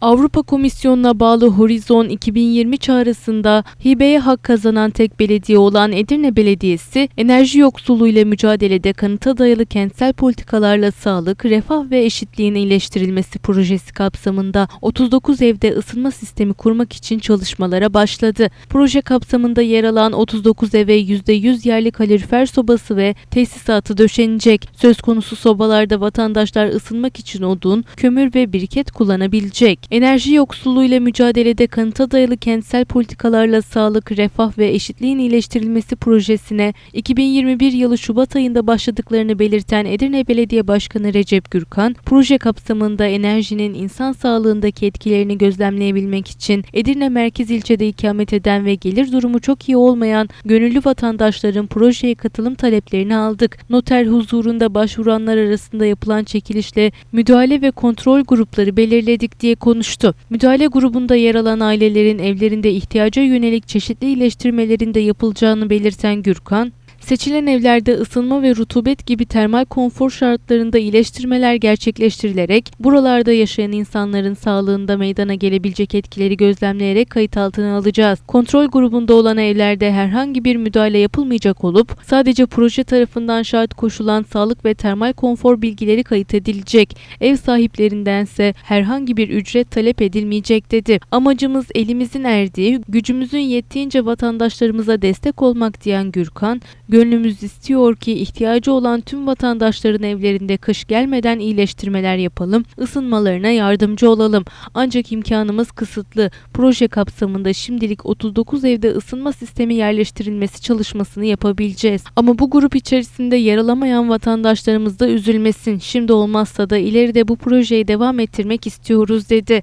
Avrupa Komisyonu'na bağlı Horizon 2020 çağrısında hibeye hak kazanan tek belediye olan Edirne Belediyesi, enerji yoksulluğuyla mücadelede kanıta dayalı kentsel politikalarla sağlık, refah ve eşitliğin iyileştirilmesi projesi kapsamında 39 evde ısınma sistemi kurmak için çalışmalara başladı. Proje kapsamında yer alan 39 eve %100 yerli kalorifer sobası ve tesisatı döşenecek. Söz konusu sobalarda vatandaşlar ısınmak için odun, kömür ve biriket kullanabilecek. Enerji yoksulluğuyla mücadelede kanıta dayalı kentsel politikalarla sağlık, refah ve eşitliğin iyileştirilmesi projesine 2021 yılı Şubat ayında başladıklarını belirten Edirne Belediye Başkanı Recep Gürkan, proje kapsamında enerjinin insan sağlığındaki etkilerini gözlemleyebilmek için Edirne merkez ilçede ikamet eden ve gelir durumu çok iyi olmayan gönüllü vatandaşların projeye katılım taleplerini aldık. Noter huzurunda başvuranlar arasında yapılan çekilişle müdahale ve kontrol grupları belirledik diye konuştu. Müdahale grubunda yer alan ailelerin evlerinde ihtiyaca yönelik çeşitli iyileştirmelerin de yapılacağını belirten Gürkan, Seçilen evlerde ısınma ve rutubet gibi termal konfor şartlarında iyileştirmeler gerçekleştirilerek buralarda yaşayan insanların sağlığında meydana gelebilecek etkileri gözlemleyerek kayıt altına alacağız. Kontrol grubunda olan evlerde herhangi bir müdahale yapılmayacak olup sadece proje tarafından şart koşulan sağlık ve termal konfor bilgileri kayıt edilecek. Ev sahiplerindense herhangi bir ücret talep edilmeyecek dedi. Amacımız elimizin erdiği, gücümüzün yettiğince vatandaşlarımıza destek olmak diyen Gürkan, Gönlümüz istiyor ki ihtiyacı olan tüm vatandaşların evlerinde kış gelmeden iyileştirmeler yapalım, ısınmalarına yardımcı olalım. Ancak imkanımız kısıtlı. Proje kapsamında şimdilik 39 evde ısınma sistemi yerleştirilmesi çalışmasını yapabileceğiz. Ama bu grup içerisinde yer alamayan vatandaşlarımız da üzülmesin. Şimdi olmazsa da ileride bu projeyi devam ettirmek istiyoruz dedi.